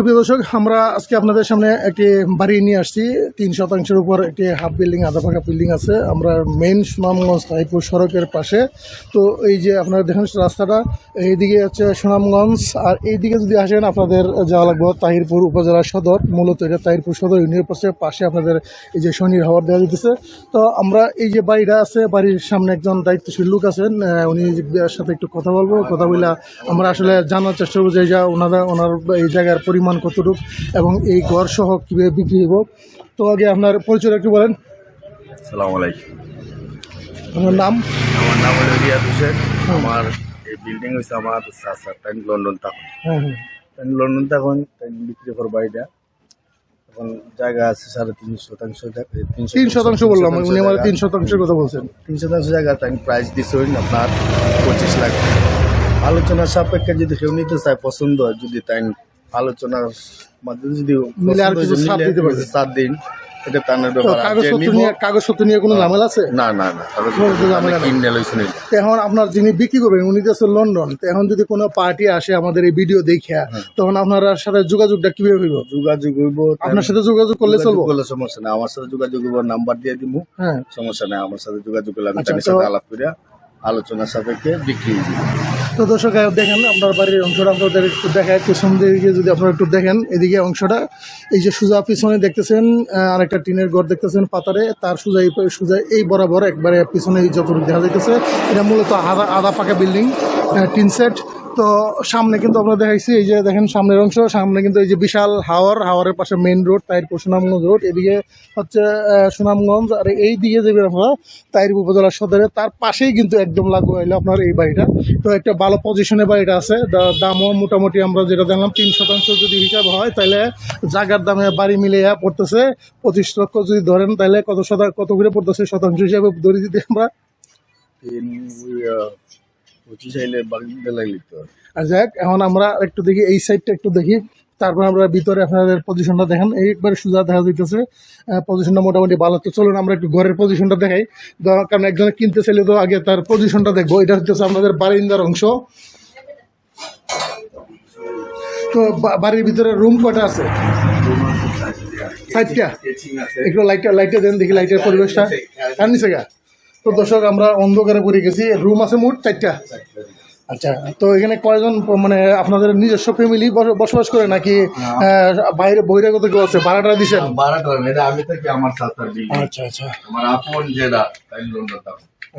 সুপ্রিয় দর্শক, আমরা আজকে আপনাদের সামনে একটি বাড়ি নিয়ে আসছি। তিন শতাংশের উপর একটি হাফ বিল্ডিং, আধা পাকা বিল্ডিং আছে। আমরা মেন সুনামগঞ্জ তাইপুর সড়কের পাশে। তো এই যে আপনারা দেখেন রাস্তাটা, এইদিকে হচ্ছে সুনামগঞ্জ। আর এইদিকে যদি আসেন, আপনাদের যাওয়া লাগবে তাহিরপুর উপজেলা সদর। মূলত এটা তাহিরপুর সদর ইউনিয়ন পাশে পাশে আপনাদের এই যে শনির হাওয়ার দেওয়া দিতেছে তো আমরা এই যে বাড়িটা আছে, বাড়ির সামনে একজন দায়িত্বশীল লোক আছেন উনি সাথে একটু কথা বলব। কথা বলে আমরা আসলে জানার চেষ্টা করব যা ওনারা, ওনার এই জায়গার পরিমাণ কতটুকু এবং এই ঘর সহ কীভাবে বিক্রি হইব? তো আগে আপনার পরিচয় একটু বলেন। সালাম আলাইকুম। আপনার নাম? আমার নাম হলো রিয়াদ হোসেন। আমার এই বিল্ডিং হয়েছে আমার তাই লন্ডন তখন। হ্যাঁ হ্যাঁ লন্ডন তখন তাই বিক্রি করব এটা এখন জায়গা আছে সাড়ে তিন শতাংশ তিন শতাংশ বললাম উনি আমার। তিন শতাংশের কথা বলছেন। তিন শতাংশ জায়গা তাই প্রাইস দিচ্ছে আপনার পঁচিশ লাখ। আলোচনার সাপেক্ষে যদি কেউ নিতে চায় পছন্দ হয় যদি তাই আলোচনার মাধ্যমে যদি মিলে আর কিছু ছাড় দিতে পারবে। সাত দিন এটা তানের ব্যাপার। কাগজপত্র নিয়ে কাগজপত্র নিয়ে কোনো ঝামেলা আছে? না না না কোনো ঝামেলা নেই। কিনে লইছি না তো এখন আপনার যিনি বিক্রি করবেন উনি তো লন্ডন এখন যদি কোনো পার্টি আসে আমাদের এই ভিডিও দেখে তখন আপনার সাথে যোগাযোগটা কীভাবে হইব? যোগাযোগ হইব আপনার সাথে যোগাযোগ করলে চলবো? করলে সমস্যা নাই। আমার সাথে যোগাযোগ হইব নাম্বার দিয়ে দিব হ্যাঁ। সমস্যা নাই আমার সাথে যোগাযোগ করলে আমি আচ্ছা, সাথে আলাপ করে আলোচনার সাপেক্ষে বিক্রি তো দর্শক দেখেন, আপনার বাড়ির অংশটা আপনাদের একটু দেখা একটু সন্ধ্যে দিকে যদি আপনারা একটু দেখেন, এদিকে অংশটা, এই যে সুজা পিছনে দেখতেছেন আর আরেকটা টিনের ঘর দেখতেছেন পাতারে, তার সুজা এই সুজা এই বরাবর একবারে পিছনে যতটুকু দেখা যাইতেছে, এটা মূলত আধা আধা পাকা বিল্ডিং টিন সেট। তো সামনে কিন্তু আমরা দেখাইছি, এই যে দেখেন সামনের অংশ, সামনে কিন্তু এই যে বিশাল হাওয়ার হাওয়ারের পাশে main road Tahirpur Sunamganj road এদিকে হচ্ছে সুনামগঞ্জ, আর এই দিকে যাবেন আপনারা তাইর উপজেলা সদরে, তার পাশেই কিন্তু একদম লাগু হইল আপনার এই বাড়িটা। তো একটা ভালো পজিশনে বাড়িটা আছে দামও মোটামুটি আমরা যেটা দেখলাম, তিন শতাংশ যদি হিসাব হয় তাহলে জায়গার দামে বাড়ি মিলিয়ে পড়তেছে, পঁচিশ লক্ষ যদি ধরেন তাহলে কত শতাংশ কত করে পড়তেছে শতাংশ হিসাবে ধরে দিতে আমরা? আর যাক এখন আমরা একটু দেখি এই সাইডটা একটু দেখি। তারপর আমরা ভিতরে আপনাদের পজিশনটা দেখেন। এইবার সোজা দেখা যাইতেছে। পজিশনটা মোটামুটি ভালো। তো চলুন আমরা একটু ঘরের পজিশনটা দেখাই। কারণ একজনে কিনতে চাইলে তো আগে তার পজিশনটা দেখব। এটা হচ্ছে আমাদের বারিন্দার অংশ। তো বাড়ির ভিতরে রুম কটা আছে? সাইডটা একটু লাইটটা লাইটটা দেন দেখি লাইটের পরিবেশটা। আর নিচে গা? তো দর্শক আমরা অন্ধকারে পড়ে গেছি। রুম আছে মোট চারটা। আচ্ছা তো এখানে কয়জন মানে আপনাদের নিজস্ব ফ্যামিলি বসবাস করে নাকি বাইরে বহিরাগত কেউ আছে? ভাড়াটা বারোটা এটা আমি থাকি আমার সাথে আচ্ছা আচ্ছা। আমার আপন যেটা তাই লন্ডন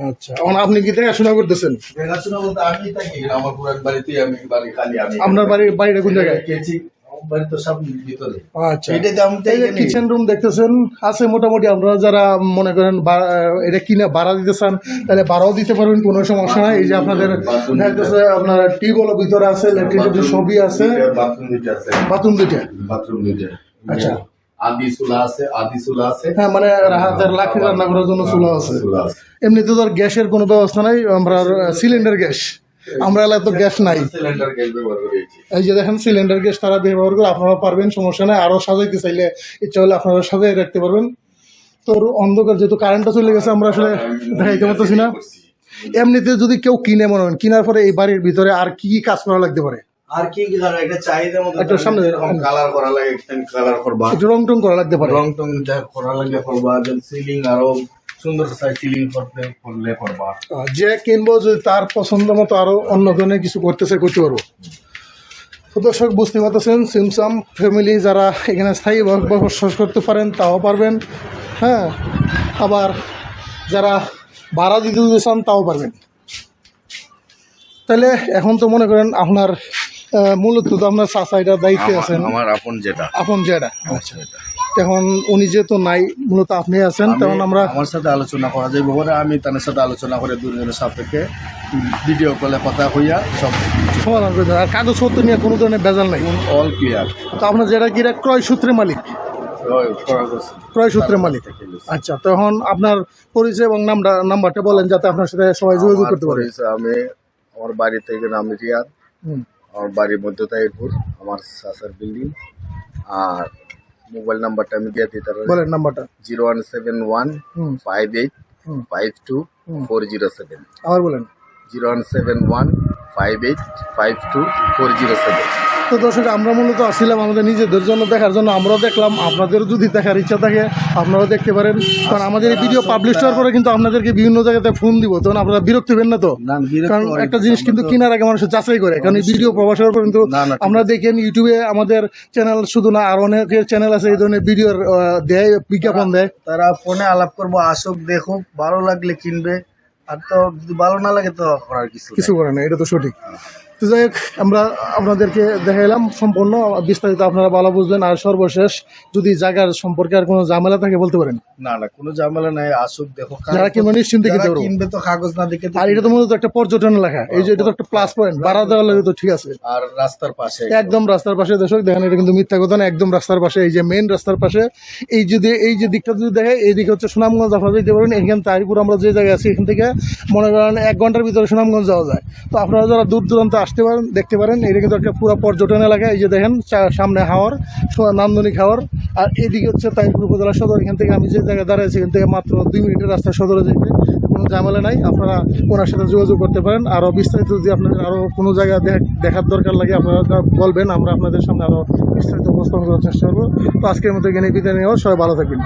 আচ্ছা আপনি কি দেখাশোনা করতেছেন? দেখাশোনা বলতে আমি থাকি আমার পুরান বাড়িতেই আমি বাড়ি খালি আমি। আপনার বাড়ির বাড়িটা কোন জায়গায়? সব ভিতরে। আচ্ছা। কিচেন রুম দেখতেছেন আছে মোটামুটি আপনারা যারা মনে করেন এটা কিনে ভাড়া দিতে চান তাহলে ভাড়াও দিতে পারবেন কোনো সমস্যা নাই। এই যে আপনাদের আপনার ভিতরে আছে ইলেকট্রিসিটি সবই আছে। বাথরুম দুইটা আছে। বাথরুম দুইটা বাথরুম দুইটা আচ্ছা। আদি চুলা আছে আদি চুলা আছে। হ্যাঁ মানে লাখি রান্না করার জন্য চুলা আছে। চুলা আছে। এমনিতে তো আর গ্যাসের কোনো ব্যবস্থা নাই আমরা সিলিন্ডার গ্যাস। আমরা এলাকায় তো গ্যাস নাই। এই যে দেখেন সিলিন্ডার গ্যাস তারা ব্যবহার করে আপনারা পারবেন সমস্যা নাই। আরও সাজাইতে চাইলে ইচ্ছা হলে আপনারা সাজাই রাখতে পারবেন। তো অন্ধকার যেহেতু কারেন্টটা চলে গেছে আমরা আসলে দেখাইতে পারতেছি না। এমনিতে যদি কেউ কিনে মনে করেন কেনার পরে এই বাড়ির ভিতরে আর কি কি কাজ করা লাগতে পারে? আর কি কি জানো এটা চাহিদা মতো একটা সামনে- কালার করা লাগে কালার করবা। রং টং করা লাগতে পারে। রং টং করা লাগে করবা সিলিং আরও সুন্দর সিলিং করতে করলে করবা। যে কিনবো যদি তার পছন্দ মতো আরও অন্য ধরনের কিছু করতে চাই করতে পারব। তো দর্শক বুঝতে পারতেছেন সিমসাম ফ্যামিলি যারা এখানে স্থায়ীভাবে বসবাস করতে পারেন তাও পারবেন। হ্যাঁ আবার যারা ভাড়া দিতে চান তাও পারবেন। তাহলে এখন তো মনে করেন আপনার মূলত তো আপনার চাচাইটার দায়িত্বে আছেন। আমার আপন যেটা আপন যেটা আচ্ছা এখন উনি যেহেতু নাই মূলত আপনি আছেন তখন আমরা আমার সাথে আলোচনা করা যাবে বলে আমি তাদের সাথে আলোচনা করে দুজনের সাপেক্ষে ভিডিও কলে কথা হইয়া সব সমাধান করে আর কাগজপত্র নিয়ে কোনো ধরনের বেজাল নাই। অল ক্লিয়ার তো আপনার যেটা কিরা ক্রয় সূত্রে মালিক? ক্রয় সূত্রে মালিক। আচ্ছা তখন আপনার পরিচয় এবং নামটা নাম্বারটা বলেন যাতে আপনার সাথে সবাই যোগাযোগ করতে পারে। আমি আমার বাড়ি থেকে নাম রিয়াদ। আমার বাড়ির মধ্যে তাইপুর আমার সাসার বিল্ডিং আর মোবাইল নাম্বারটা আমি দিয়ে দিতে পারি বলেন নাম্বারটা। Zero one seven one five eight. Five two. Four zero seven. আবার বলেন। Zero one seven one five eight five two four zero seven. তো দর্শক আমরা মূলত আসছিলাম আমাদের নিজেদের জন্য দেখার জন্য। আমরাও দেখলাম আপনাদেরও যদি দেখার ইচ্ছা থাকে আপনারাও দেখতে পারেন। কারণ আমাদের এই ভিডিও পাবলিশ হওয়ার পরে কিন্তু আপনাদেরকে বিভিন্ন জায়গাতে ফোন দিব তখন আপনারা বিরক্ত হবেন না তো? কারণ একটা জিনিস কিন্তু কেনার আগে মানুষ যাচাই করে। কারণ এই ভিডিও প্রকাশ হওয়ার পর কিন্তু আমরা দেখেন ইউটিউবে আমাদের চ্যানেল শুধু না আর অনেকের চ্যানেল আছে এই ধরনের ভিডিওর দেয় বিজ্ঞাপন দেয়। তারা ফোনে আলাপ করব আসুক দেখুক ভালো লাগলে কিনবে। আর তো যদি ভালো না লাগে তো করার কিছু কিছু করে না। এটা তো সঠিক। তো যাই হোক আমরা আপনাদেরকে দেখাইলাম সম্পূর্ণ বিস্তারিত আপনারা ভালো বুঝবেন। আর সর্বশেষ যদি জায়গার সম্পর্কে আর কোনো ঝামেলা থাকে বলতে পারেন। না না কোনো ঝামেলা নাই আসুক দেখো যারা কিনবে নিশ্চিন্তে কিনতে পারব। কিনবে তো কাগজ না দেখে আর এটা তো মূলত একটা পর্যটন এলাকা। এই যে এটা তো একটা প্লাস পয়েন্ট ভাড়া দেওয়ার লাগে তো ঠিক আছে। আর রাস্তার পাশে। একদম রাস্তার পাশে দর্শক দেখেন এটা কিন্তু মিথ্যা কথা না একদম রাস্তার পাশে এই যে মেইন রাস্তার পাশে। এই যদি এই যে দিকটা যদি দেখে এই দিকে হচ্ছে সুনামগঞ্জ আপনারা যেতে পারেন এখান তারিপুর আমরা যে জায়গায় আছি এখান থেকে মনে করেন এক ঘণ্টার ভিতরে সুনামগঞ্জ যাওয়া যায়। তো আপনারা যারা দূর দূরান্ত আসতে পারেন, দেখতে পারেন। এটা কিন্তু একটা পুরো পর্যটন এলাকা, এই যে দেখেন সামনে হাওয়ার সো- নান্দনিক হাওয়ার আর এদিকে হচ্ছে তারিপুর উপজেলা সদর, এখান থেকে আমি যে জায়গায় দাঁড়াইছি এখান থেকে মাত্র দুই মিনিটের রাস্তা সদরে যেতে কোনো ঝামেলা নাই, আপনারা ওনার সাথে যোগাযোগ করতে পারেন। আরও বিস্তারিত যদি আপনাদের আরও কোনো জায়গা দেখ- দেখার দরকার লাগে, আপনারা বলবেন, আমরা আপনাদের সামনে আরও বিস্তারিত উপস্থাপন করার চেষ্টা করব। তো আজকের মতো এখানে বিদায় নেওয়া, সবাই ভালো থাকবেন।